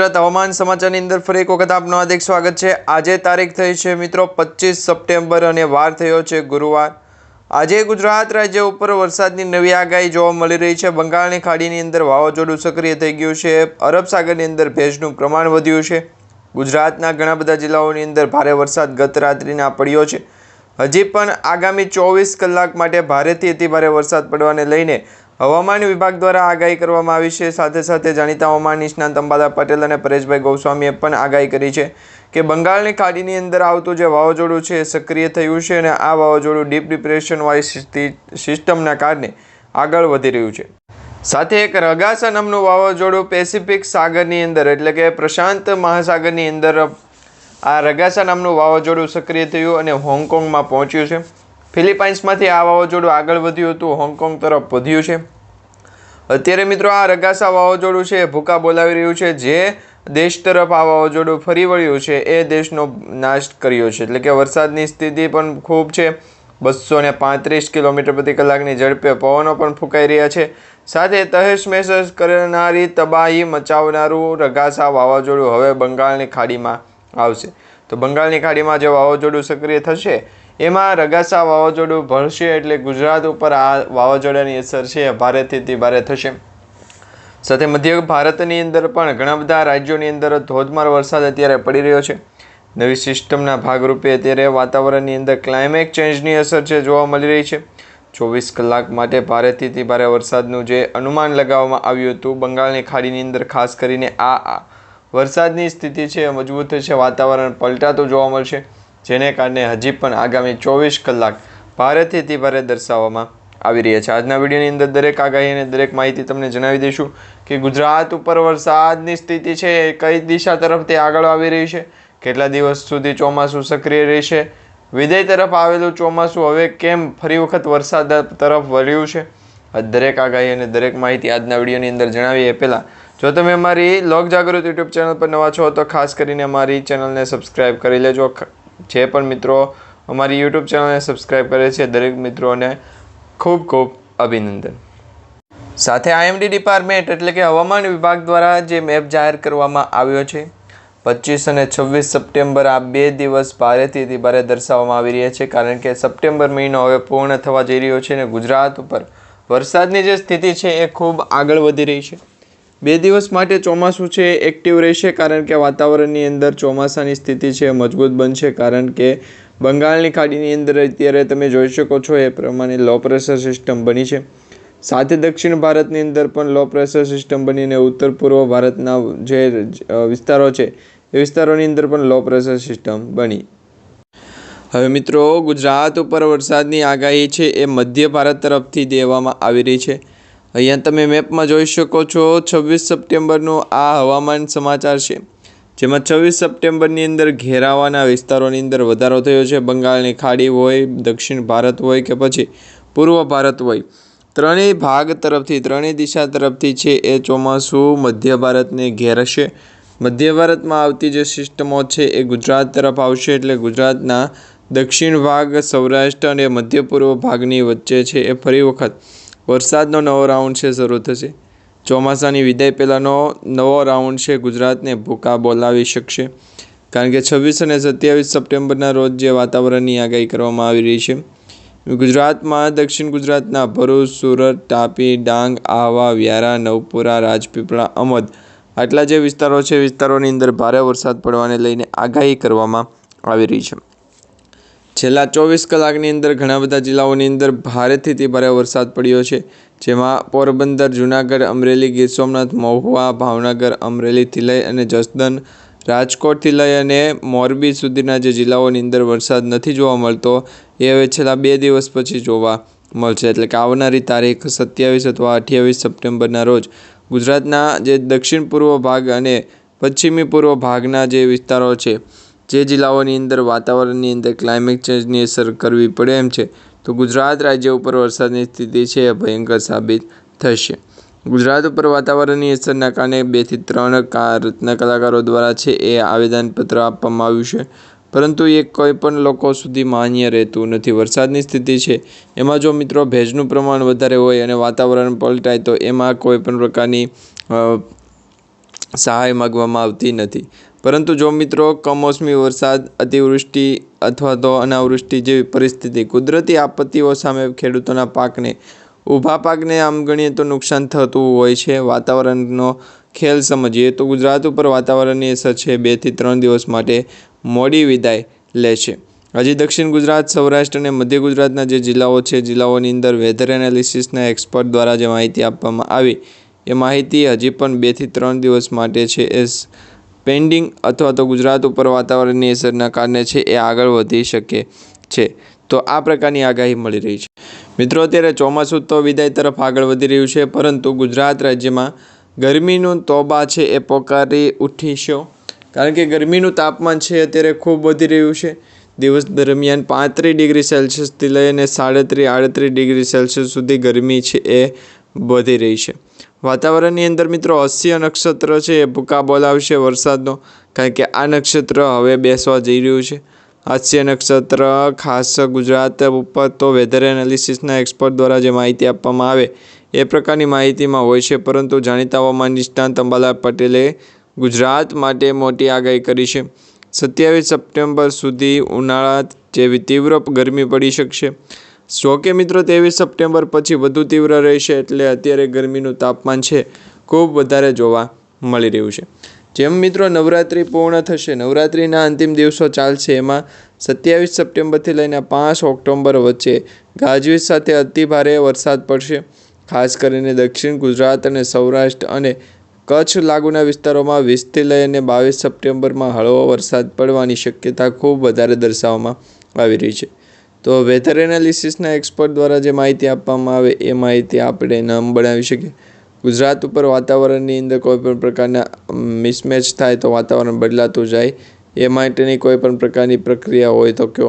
ગુજરાત હવામાન સમાચારની અંદર ફરી એક વખત આપનું હાર્દિક સ્વાગત છે. આજે તારીખ થઈ છે મિત્રો પચીસ સપ્ટેમ્બર અને વાર થયો છે ગુરુવાર. આજે ગુજરાત રાજ્ય ઉપર વરસાદની નવી આગાહી જોવા મળી રહી છે. બંગાળની ખાડીની અંદર વાવાઝોડું સક્રિય થઈ ગયું છે. અરબ સાગરની અંદર ભેજનું પ્રમાણ વધ્યું છે. ગુજરાતના ઘણા બધા જિલ્લાઓની અંદર ભારે વરસાદ ગત રાત્રિના પડ્યો છે. હજી પણ આગામી ચોવીસ કલાક માટે ભારેથી અતિભારે વરસાદ પડવાને લઈને હવામાન વિભાગ દ્વારા આગાહી કરવામાં આવી છે. સાથે સાથે જાણીતા હવામાન નિષ્ણાંત અંબાદા પટેલ અને પરેશભાઈ ગોસ્વામીએ પણ આગાહી કરી છે કે બંગાળની ખાડીની અંદર આવતું જે વાવાઝોડું છે એ સક્રિય થયું છે અને આ વાવાઝોડું ડીપ ડિપ્રેશનવાળી સિસ્ટમના કારણે આગળ વધી રહ્યું છે. સાથે એક રગાસા નામનું વાવાઝોડું પેસિફિક સાગરની અંદર એટલે કે પ્રશાંત મહાસાગરની અંદર આ રગાસા નામનું વાવાઝોડું સક્રિય થયું અને હોંગકોંગમાં પહોંચ્યું છે. ફિલિપાઇન્સમાંથી આ વાવાઝોડું આગળ વધ્યું હતું, હોંગકોંગ તરફ વધ્યું છે. અત્યારે મિત્રો આ રગાસા વાવાઝોડું છે, ભૂકા બોલાવી રહ્યું છે, જે દેશ તરફ આ વાવાઝોડું ફરી વળ્યું છે, એ દેશનો નાશ કર્યો છે. એટલે કે વરસાદની સ્થિતિ પણ ખૂબ છે. બસો ને પાંત્રીસ કિલોમીટર પ્રતિ કલાકની ઝડપે પવનો પણ ફૂંકાઈ રહ્યા છે. સાથે તહેશ મહેશ કરનારી તબાહી મચાવનારું રગાસા વાવાઝોડું હવે બંગાળની ખાડીમાં આવશે. તો બંગાળની ખાડીમાં જે વાવાઝોડું સક્રિય થશે, એમાં રગાસા વાવાઝોડું ભરશે એટલે ગુજરાત ઉપર આ વાવાઝોડાની અસર છે ભારેથી તે ભારે થશે. સાથે મધ્ય ભારતની અંદર પણ ઘણા બધા રાજ્યોની અંદર ધોધમાર વરસાદ અત્યારે પડી રહ્યો છે. નવી સિસ્ટમના ભાગરૂપે અત્યારે વાતાવરણની અંદર ક્લાઇમેટ ચેન્જની અસર છે જોવા મળી રહી છે. ચોવીસ કલાક માટે ભારેથી ભારે વરસાદનું જે અનુમાન લગાવવામાં આવ્યું હતું, બંગાળની ખાડીની અંદર ખાસ કરીને આ વરસાદની સ્થિતિ છે એ મજબૂત છે, વાતાવરણ પલટાતું જોવા મળશે, જેને કારણે હજી પણ આગામી ચોવીસ કલાક ભારેથી અતિ ભારે દર્શાવવામાં આવી રહ્યા છે. આજના વિડીયોની અંદર દરેક આગાહી અને દરેક માહિતી તમને જણાવી દઈશું કે ગુજરાત ઉપર વરસાદની સ્થિતિ છે એ કઈ દિશા તરફ તે આગળ આવી રહી છે? કેટલા દિવસ સુધી ચોમાસું સક્રિય રહેશે? વિદય તરફ આવેલું ચોમાસું હવે કેમ ફરી વખત વરસાદ તરફ વળ્યું છે? દરેક આગાહી અને દરેક માહિતી આજના વિડીયોની અંદર જણાવી એ પહેલાં જો તમે અમારી લોક જાગૃત યુટ્યુબ ચેનલ પર નવા છો, તો ખાસ કરીને અમારી ચેનલને સબસ્ક્રાઈબ કરી લેજો. જે પણ મિત્રો અમારી યુટ્યુબ ચેનલને સબસ્ક્રાઈબ કરે છે, દરેક મિત્રોને ખૂબ ખૂબ અભિનંદન. સાથે આઈએમડી ડિપાર્ટમેન્ટ એટલે કે હવામાન વિભાગ દ્વારા જે મેપ જાહેર કરવામાં આવ્યો છે, પચીસ અને છવ્વીસ સપ્ટેમ્બર આ બે દિવસ ભારેથી અતિ ભારે દર્શાવવામાં આવી રહ્યા છે, કારણ કે સપ્ટેમ્બર મહિનો હવે પૂર્ણ થવા જઈ રહ્યો છે અને ગુજરાત ઉપર વરસાદની જે સ્થિતિ છે એ ખૂબ આગળ વધી રહી છે. બે દિવસ માટે ચોમાસું છે એક્ટિવ રહેશે કારણ કે વાતાવરણની અંદર ચોમાસાની સ્થિતિ છે, મજબૂત બનશે કારણ કે બંગાળની ખાડીની અંદર અત્યારે તમે જોઈ શકો છો એ પ્રમાણે લો પ્રેશર સિસ્ટમ બની છે. સાથે દક્ષિણ ભારતની અંદર પણ લો પ્રેશર સિસ્ટમ બનીને ઉત્તર પૂર્વ ભારતના જે વિસ્તારો છે, એ વિસ્તારોની અંદર પણ લો પ્રેશર સિસ્ટમ બની. હવે મિત્રો ગુજરાત ઉપર વરસાદની આગાહી છે, એ મધ્ય ભારત તરફથી દેવામાં આવી રહી છે. અહીંયા તમે મેપમાં જોઈ શકો છો, છવ્વીસ સપ્ટેમ્બરનું આ હવામાન સમાચાર છે. જેમાં છવ્વીસ સપ્ટેમ્બરની અંદર ઘેરાવાના વિસ્તારોની અંદર વધારો થયો છે. બંગાળની ખાડી હોય, દક્ષિણ ભારત હોય કે પછી પૂર્વ ભારત હોય. ત્રણેય ભાગ તરફથી, ત્રણેય દિશા તરફથી છે એ ચોમાસું મધ્ય ભારતને ઘેરશે. મધ્ય ભારતમાં આવતી જે સિસ્ટમો છે એ ગુજરાત તરફ આવશે એટલે ગુજરાતના દક્ષિણ ભાગ સૌરાષ્ટ્ર અને મધ્ય પૂર્વ ભાગની વચ્ચે છે એ ફરી વખત વરસાદનો નવો રાઉન્ડ છે, શરૂ થશે. ચોમાસાની વિદાય પહેલાંનો નવો રાઉન્ડ છે, ગુજરાતને ભૂકા બોલાવી શકશે. કારણ કે છવ્વીસ અને સત્યાવીસ સપ્ટેમ્બરના રોજ જે વાતાવરણની આગાહી કરવામાં આવી રહી છે, ગુજરાતમાં દક્ષિણ ગુજરાતના ભરૂચ, સુરત, તાપી, ડાંગ, આહવા, વ્યારા, નવપુરા, રાજપીપળા, અમદ આટલા જે વિસ્તારો છે, વિસ્તારોની અંદર ભારે વરસાદ પડવાને લઈને આગાહી કરવામાં આવી રહી છે. છેલ્લા ચોવીસ કલાકની અંદર ઘણા બધા જિલ્લાઓની અંદર ભારેથી તે ભારે વરસાદ પડ્યો છે, જેમાં પોરબંદર, જુનાગઢ, અમરેલી, ગીર સોમનાથ, મહુવા, ભાવનગર અમરેલીથી લઈ અને જસદન રાજકોટથી લઈ અને મોરબી સુધીના જે જિલ્લાઓની અંદર વરસાદ નથી જોવા મળતો, એ હવે છેલ્લા બે દિવસ પછી જોવા મળશે. એટલે કે આવનારી તારીખ સત્યાવીસ અથવા અઠ્યાવીસ સપ્ટેમ્બરના રોજ ગુજરાતના જે દક્ષિણ પૂર્વ ભાગ અને પશ્ચિમી પૂર્વ ભાગના જે વિસ્તારો છે જે જિલ્લાઓની અંદર વાતાવરણની અંદર ક્લાઇમેટ ચેન્જની અસર કરવી પડે એમ છે, તો ગુજરાત રાજ્ય ઉપર વરસાદની સ્થિતિ છે એ ભયંકર સાબિત થશે. ગુજરાત ઉપર વાતાવરણની અસરના કારણે બેથી ત્રણ રત્ન કલાકારો દ્વારા છે એ આવેદનપત્ર આપવામાં આવ્યું છે. પરંતુ એ કોઈ પણ લોકો સુધી માન્ય રહેતું નથી. વરસાદની સ્થિતિ છે એમાં જો મિત્રો ભેજનું પ્રમાણ વધારે હોય અને વાતાવરણ પલટાય તો એમાં કોઈ પણ પ્રકારની સહાય માગવામાં આવતી નથી. પરંતુ જો મિત્રો કમોસમી વરસાદ, અતિવૃષ્ટિ અથવા તો અનાવૃષ્ટિ જેવી પરિસ્થિતિ કુદરતી આપત્તિઓ સામે ખેડૂતોના પાકને, ઊભા પાકને આમ ગણીએ તો નુકસાન થતું હોય છે. વાતાવરણનો ખેલ સમજીએ તો ગુજરાત ઉપર વાતાવરણની અસર છે. બેથી ત્રણ દિવસ માટે મોડી વિદાય લે છે. હજી દક્ષિણ ગુજરાત, સૌરાષ્ટ્ર અને મધ્ય ગુજરાતના જે જિલ્લાઓ છે, જિલ્લાઓની અંદર વેધર એનાલિસિસના એક્સપર્ટ દ્વારા જે માહિતી આપવામાં આવી, એ માહિતી હજી પણ બેથી ત્રણ દિવસ માટે છે. એ પેન્ડિંગ અથવા તો ગુજરાત ઉપર વાતાવરણની અસરના કારણે છે એ આગળ વધી શકે છે. તો આ પ્રકારની આગાહી મળી રહી છે. મિત્રો, અત્યારે ચોમાસું તો વિદાય તરફ આગળ વધી રહ્યું છે, પરંતુ ગુજરાત રાજ્યમાં ગરમીનું તોબા છે એ પોકારી ઉઠીશો. કારણ કે ગરમીનું તાપમાન છે અત્યારે ખૂબ વધી રહ્યું છે. દિવસ દરમિયાન પાંત્રીસ ડિગ્રી સેલ્સિયસથી લઈને સાડત્રીસ, આડત્રીસ ડિગ્રી સેલ્સિયસ સુધી ગરમી છે એ વધી રહી છે. વાતાવરણની અંદર મિત્રો અસ્ય નક્ષત્ર છે એ ભૂકા બોલાવશે વરસાદનો, કારણ કે આ નક્ષત્ર હવે બેસવા જઈ રહ્યું છે. હાસ્ય નક્ષત્ર, ખાસ ગુજરાત ઉપર તો વેધર એનાલિસિસના એક્સપર્ટ દ્વારા જે માહિતી આપવામાં આવે, એ પ્રકારની માહિતીમાં હોય છે, પરંતુ જાણીતા હવામાન નિષ્ણાંત અંબાલાલ પટેલે ગુજરાત માટે મોટી આગાહી કરી છે. સત્યાવીસ સપ્ટેમ્બર સુધી ઉનાળા જેવી તીવ્ર ગરમી પડી શકશે. જોકે મિત્રો, ત્રેવીસ સપ્ટેમ્બર પછી વધુ તીવ્ર રહેશે એટલે અત્યારે ગરમીનું તાપમાન છે ખૂબ વધારે જોવા મળી રહ્યું છે. જેમ મિત્રો, નવરાત્રિ પૂર્ણ થશે. નવરાત્રિના અંતિમ દિવસો ચાલશે. એમાં સત્યાવીસ સપ્ટેમ્બરથી લઈને પાંચ ઓક્ટોબર વચ્ચે ગાજવીજ સાથે અતિભારે વરસાદ પડશે. ખાસ કરીને દક્ષિણ ગુજરાત અને સૌરાષ્ટ્ર અને કચ્છ લાગુના વિસ્તારોમાં વીસથી લઈને બાવીસ સપ્ટેમ્બરમાં હળવો વરસાદ પડવાની શક્યતા ખૂબ વધારે દર્શાવવામાં આવી રહી છે. તો વેધર એનાલિસિસના એક્સપર્ટ દ્વારા જે માહિતી આપવામાં આવે, એ માહિતી આપણે ન બનાવી શકીએ. ગુજરાત ઉપર વાતાવરણની અંદર કોઈ પણ પ્રકારના મિસમેચ થાય તો વાતાવરણ બદલાતું જાય. એ માટેની કોઈ પણ પ્રકારની પ્રક્રિયા હોય તો કહો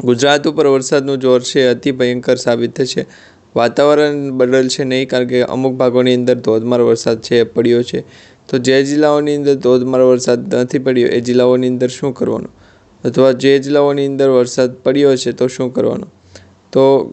ગુજરાત ઉપર વરસાદનું જોર છે, અતિ ભયંકર સાબિત થશે. વાતાવરણ બદલશે નહીં, કારણ કે અમુક ભાગોની અંદર ધોધમાર વરસાદ છે, પડ્યો છે. તો જે જિલ્લાઓની અંદર ધોધમાર વરસાદ નથી પડ્યો, એ જિલ્લાઓની અંદર શું કરવાનું? અથવા જે જિલ્લાઓની અંદર વરસાદ પડ્યો છે, તો શું કરવાનું? તો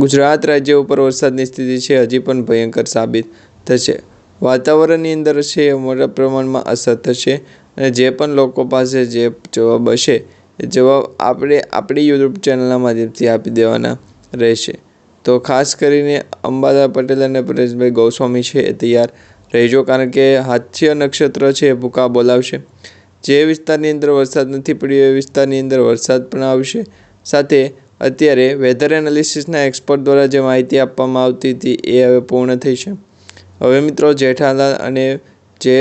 ગુજરાત રાજ્ય ઉપર વરસાદની સ્થિતિ છે, હજી પણ ભયંકર સાબિત થશે. વાતાવરણની અંદર છે, એ મોટા પ્રમાણમાં અસર થશે અને જે પણ લોકો પાસે જે જવાબ હશે, એ જવાબ આપણે આપણી યુટ્યુબ ચેનલના માધ્યમથી આપી દેવાના રહેશે. તો ખાસ કરીને અંબાદા પટેલ અને પરેશભાઈ ગોસ્વામી છે, એ તૈયાર રહેજો, કારણ કે હાથ્ય નક્ષત્ર છે, એ ભૂકા બોલાવશે. જે વિસ્તારની અંદર વરસાદ નથી પડ્યો, એ વિસ્તારની અંદર વરસાદ પણ આવશે. સાથે અત્યારે વેધર એનાલિસિસના એક્સપર્ટ દ્વારા જે માહિતી આપવામાં આવતી હતી, એ હવે પૂર્ણ થઈ છે. હવે મિત્રો જેઠાલાલ અને જે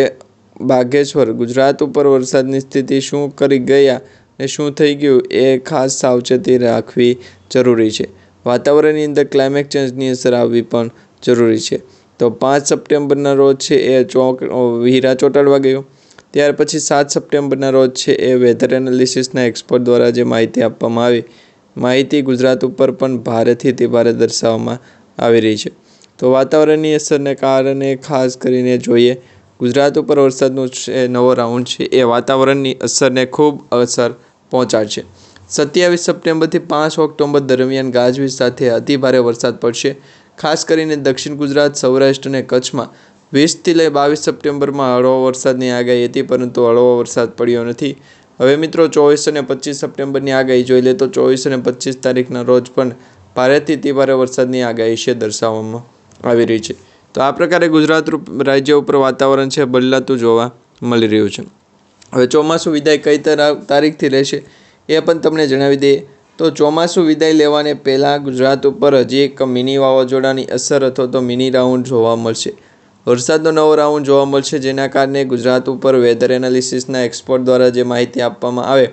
બાગેશ્વર ગુજરાત ઉપર વરસાદની સ્થિતિ શું કરી ગયા ને શું થઈ ગયું, એ ખાસ સાવચેતી રાખવી જરૂરી છે. વાતાવરણની અંદર ક્લાઇમેટ ચેન્જની અસર આવવી પણ જરૂરી છે. તો પાંચ સપ્ટેમ્બરના રોજ છે એ ચોક હીરા ચોંટાડવા ગયો. ત્યાર પછી સાત સપ્ટેમ્બરના રોજ છે એ વેધર એનાલિસિસના એક્સપર્ટ દ્વારા જે માહિતી આપવામાં આવી. માહિતી ગુજરાત ઉપર પણ ભારેથી તે ભારે દર્શાવવામાં આવી રહી છે. તો વાતાવરણની અસરને કારણે ખાસ કરીને જોઈએ, ગુજરાત ઉપર વરસાદનો છે, નવો રાઉન્ડ છે, એ વાતાવરણની અસરને ખૂબ અસર પહોંચાડશે. સત્યાવીસ સપ્ટેમ્બરથી પાંચ ઓક્ટોબર દરમિયાન ગાજવીજ સાથે અતિભારે વરસાદ પડશે. ખાસ કરીને દક્ષિણ ગુજરાત, સૌરાષ્ટ્ર અને કચ્છમાં વીસથી લઈ બાવીસ સપ્ટેમ્બરમાં હળવો વરસાદની આગાહી હતી, પરંતુ હળવો વરસાદ પડ્યો નથી. હવે મિત્રો ચોવીસ અને પચીસ સપ્ટેમ્બરની આગાહી જોઈ લે તો ચોવીસ અને પચીસ તારીખના રોજ પણ ભારેથી તીવ્ર વરસાદની આગાહી છે દર્શાવવામાં આવી રહી છે. તો આ પ્રકારે ગુજરાત રાજ્ય ઉપર વાતાવરણ છે, બદલાતું જોવા મળી રહ્યું છે. હવે ચોમાસું વિદાય કઈ તારીખથી રહેશે એ પણ તમને જણાવી દઈએ. તો ચોમાસું વિદાય લેવાને પહેલાં ગુજરાત ઉપર હજી એક મિની વાવાઝોડાની અસર અથવા તો મિની રાઉન્ડ જોવા મળશે. વરસાદનો નવો રાઉન્ડ જોવા મળશે, જેના કારણે ગુજરાત ઉપર વેધર એનાલિસિસના એક્સપર્ટ દ્વારા જે માહિતી આપવામાં આવે,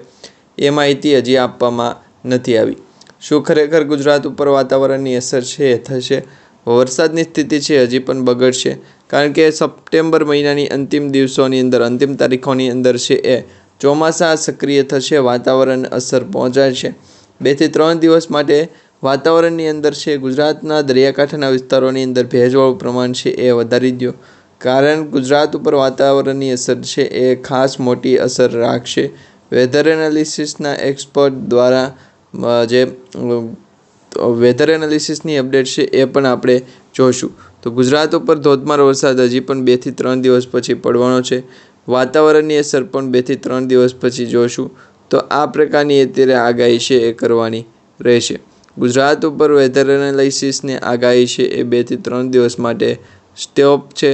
એ માહિતી હજી આપવામાં નથી આવી. શું ખરેખર ગુજરાત ઉપર વાતાવરણની અસર છે? એ થશે. વરસાદની સ્થિતિ છે, હજી પણ બગડશે, કારણ કે સપ્ટેમ્બર મહિનાની અંતિમ દિવસોની અંદર, અંતિમ તારીખોની અંદર છે એ ચોમાસા સક્રિય થશે, વાતાવરણ અસર પહોંચાડશે. બેથી ત્રણ દિવસ માટે વાતાવરણની અંદર છે, ગુજરાતના દરિયાકાંઠાના વિસ્તારોની અંદર ભેજવાળું પ્રમાણ છે એ વધારી દો કારણ ગુજરાત ઉપર વાતાવરણની અસર છે એ ખાસ મોટી અસર રાખશે. વેધર એનાલિસિસના એક્સપર્ટ દ્વારા જે વેધર એનાલિસિસની અપડેટ છે એ પણ આપણે જોઈશું તો ગુજરાત ઉપર ધોધમાર વરસાદ હજી પણ બેથી ત્રણ દિવસ પછી પડવાનો છે. વાતાવરણની અસર પણ બેથી ત્રણ દિવસ પછી જોશું. તો આ પ્રકારની અત્યારે આગાહી છે એ કરવાની રહેશે. ગુજરાત ઉપર વેધર એનાલિસિસની આગાહી છે એ બેથી ત્રણ દિવસ માટે સ્ટોપ છે.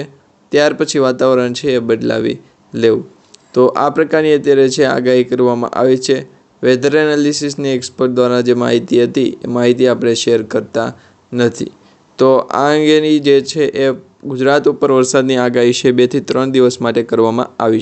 ત્યાર પછી વાતાવરણ છે એ બદલાવી લેવું. તો આ પ્રકારની અત્યારે છે આગાહી કરવામાં આવી છે વેધર એનાલિસિસની એક્સપર્ટ દ્વારા જે માહિતી હતી, એ માહિતી આપણે શેર કરતા નથી. તો આ અંગેની જે છે એ ગુજરાત ઉપર વરસાદની આગાહી છે બેથી ત્રણ દિવસ માટે કરવામાં આવી છે